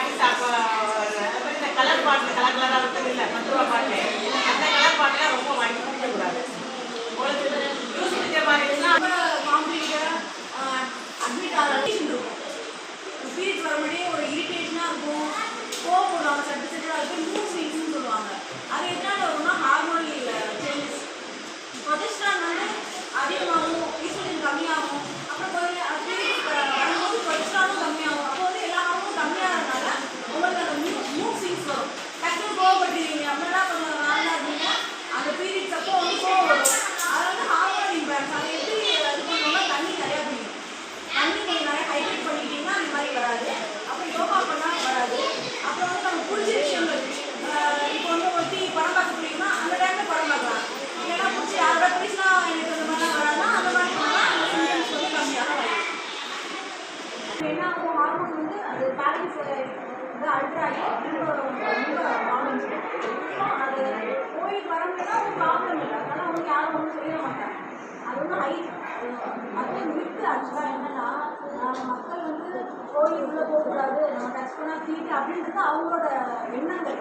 பாட்டு இந்த கலர் பாட்டு கலர் கலராக விட்டது இல்லை பத்து ரூபா பாட்டு. அந்த கலர் பாட்டுலாம் ரொம்ப வாங்கி கொடுக்கக்கூடாது யூஸ் அட்மிட் ஆகிறது இருக்கும் பீரியட் வரும்போதே ஒரு இரிட்டேஷனாக இருக்கும். கோவம் போடுவாங்க சட்டு சட்டாக இருக்கும் மூவ்மெண்ட்ஸ்னு சொல்லுவாங்க. அது எதனால வரும்னா ஹார்மோன் என்ன ஆகும் ஹார்மோன் வந்து அது பேலன்ஸ் இது அல்ட்ரா ஆகி ரொம்ப ரொம்ப ப்ராப்ளம்ஸ் அது கோயிலுக்கு வர முடியும்னா ஒரு ப்ராப்ளம் இல்லை. அதனால வந்து யாரும் ஒன்றும் சொல்லிட மாட்டாங்க. அது வந்து ஹை மக்கள் மித்து ஆக்சுவலாக என்னன்னா மக்கள் வந்து கோயில் உள்ளே போகக்கூடாது நம்ம டச் பண்ணால் தீட்டு அப்படின்றது அவங்களோட எண்ணங்கள்.